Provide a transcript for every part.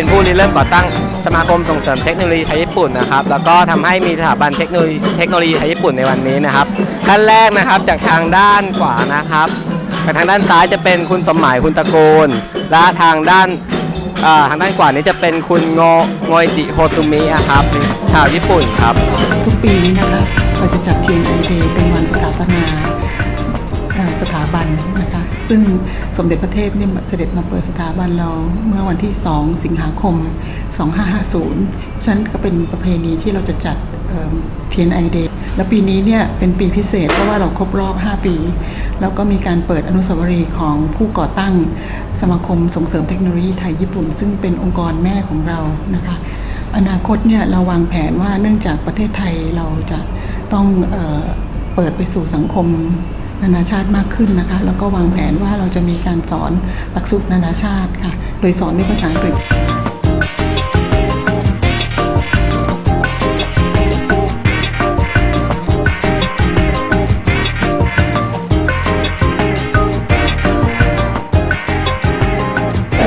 ็นผู้ริเริ่มก่อตั้งสมาคมส่งเสริมเทคโนโลยีไทยญี่ปุ่นนะครับ แล้วก็ทำให้มีสถาบันเทคโนโลยีเทคโนโลยีไทยญี่ปุ่นในวันนี้นะครับท่านแรกนะครับจากทางด้านขวานะครับทางด้านซ้ายจะเป็นคุณสมหมายคุณตระกูลและทางด้านาทางด้านขวานี้จะเป็นคุณโงโงยจิโฮซุมิอะครับชาวญี่ปุ่นครับ ทุกปีนี้นะคะเราจะจัด TNI Day เป็นวันสถาปนา สถาบันนะคะซึ่งสมเด็จพระเทพเนี่ยเสด็จมาเปิดสถาบันเราเมื่อวันที่ 2 สิงหาคม 2550 ฉะนั้นก็เป็นประเพณีที่เราจะจัดเอิ่ม TNI Day และปีนี้เนี่ยเป็นปีพิเศษเพราะว่าเราครบรอบ 5 ปี แล้วก็มีการเปิดอนุสาวรีย์ของผู้ก่อตั้งสมาคมส่งเสริมเทคโนโลยีไทยญี่ปุ่น ซึ่งเป็นองค์กรแม่ของเรานะคะอนาคตเนี่ยเราวางแผนว่าเนื่องจากประเทศไทยเราจะต้องเอเปิดไปสู่สังคม นานาชาติมากขึ้นนะคะ แล้วก็วางแผนว่าเราจะมีการสอนหลักสูตรนานาชาติค่ะ โดยสอนด้วยภาษาอังกฤษ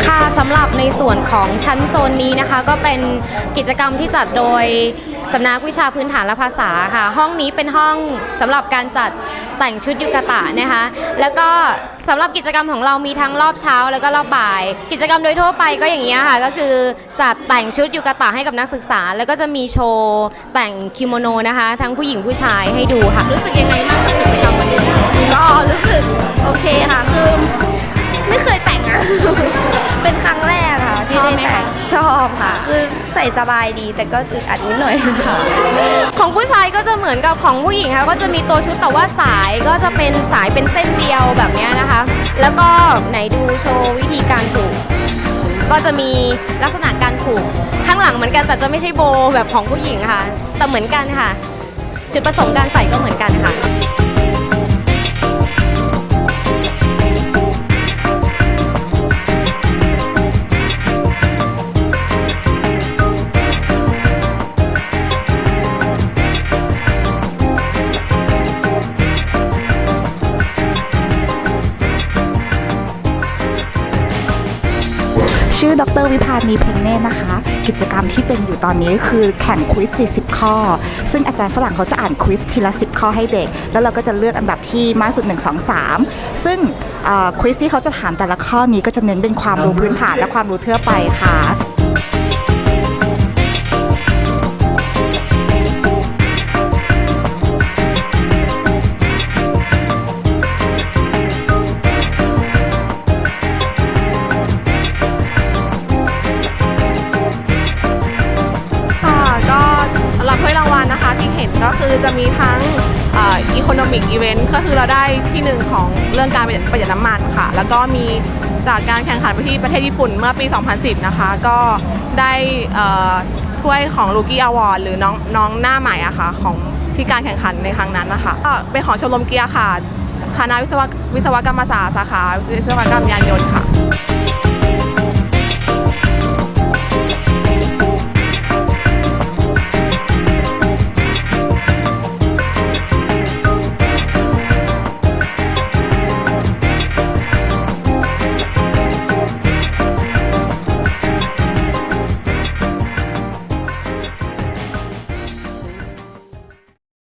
ค่ะสำหรับในส่วนของชั้นโซนนี้นะคะ ก็เป็นกิจกรรมที่จัดโดย สำนักวิชาพื้นฐานและภาษาค่ะ ห้องนี้เป็นห้องสำหรับการจัดแต่งชุดยูกาตะนะคะ แล้วก็สำหรับกิจกรรมของเรามีทั้งรอบเช้าแล้วก็รอบบ่าย กิจกรรมโดยทั่วไปก็อย่างนี้ค่ะ ก็คือจัดแต่งชุดยูกาตะให้กับนักศึกษา แล้วก็จะมีโชว์แต่งคิโมโนนะคะ ทั้งผู้หญิงผู้ชายให้ดูค่ะ รู้สึกยังไงบ้างกับกิจกรรม อบค่ะ คือใส่สบายดีแต่ก็อึดอัดนิดหน่อยค่ะ ของผู้ชายก็จะเหมือนกับของผู้หญิงค่ะ ก็จะมีตัวชุดแต่ว่าสายก็จะเป็นสายเป็นเส้นเดียวแบบเนี้ยนะคะ แล้วก็ไหนดูโชว์วิธีการผูก ก็จะมีลักษณะการผูกข้างหลังเหมือนกันแต่จะไม่ใช่โบแบบของผู้หญิงค่ะ แต่เหมือนกันค่ะ จุดประสงค์การใส่ก็เหมือนกันค่ะ ชื่อดรวิพานีเพ็งเน่นะคะ กิจกรรมที่เป็นอยู่ตอนนี้คือแข่งควิส40 ข้อ ซึ่งอาจารย์ฝรั่งเขาจะอ่านควิสทีละ 10 ข้อให้เด็ก แล้วเราก็จะเลือกอันดับที่มากสุด 1 2 3 ซึ่งควิสที่เขาจะถามแต่ละข้อนี้ก็จะเน้นเป็นความรู้พื้นฐานและความรู้ทั่วไปค่ะ ก็คือจะมีทั้งอีโคโนมิกอีเวนต์ก็คือเราได้ที่หนึ่งของเรื่องการประหยัดน้ำมันค่ะ แล้วก็มีจากการแข่งขันไปที่ประเทศญี่ปุ่นเมื่อปี 2010 นะคะ ก็ได้เอ่อถ้วยของ Rookie Award หรือน้องน้องหน้าใหม่อะค่ะของที่การแข่งขันในครั้งนั้นนะคะก็เป็นของชมรมเกียร์ค่ะคณะวิศวะวิศวกรรมศาสตร์สาขาวิศวกรรมยานยนต์ค่ะ